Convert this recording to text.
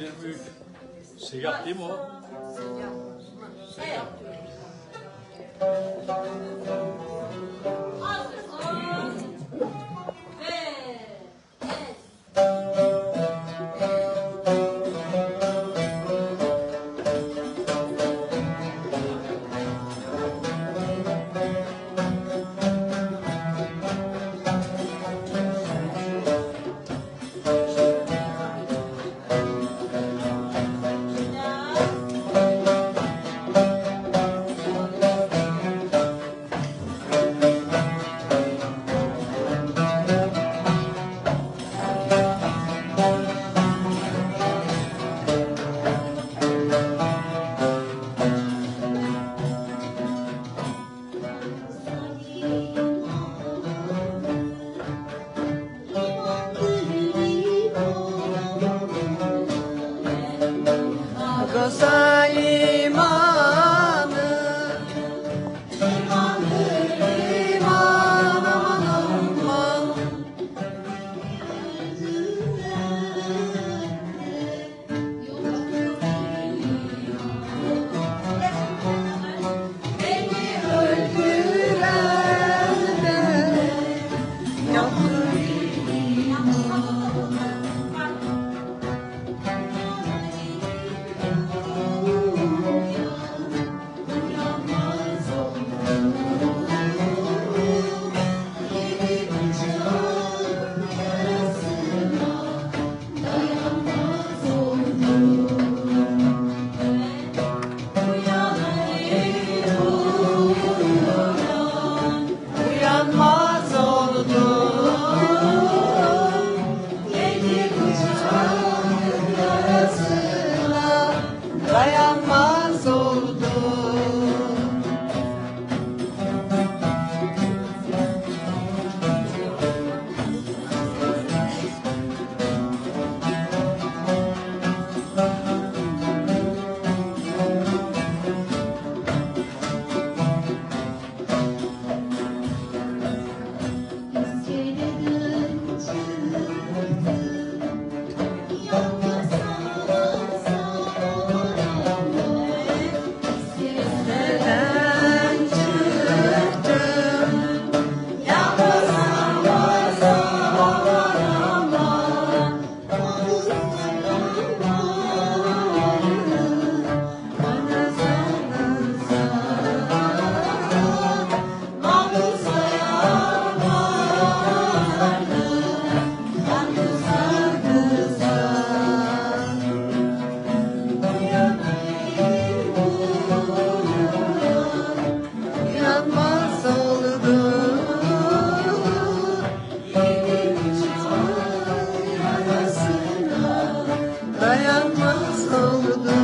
123. Siyah değil mi o? Evet. Hazır. Salim kaldı.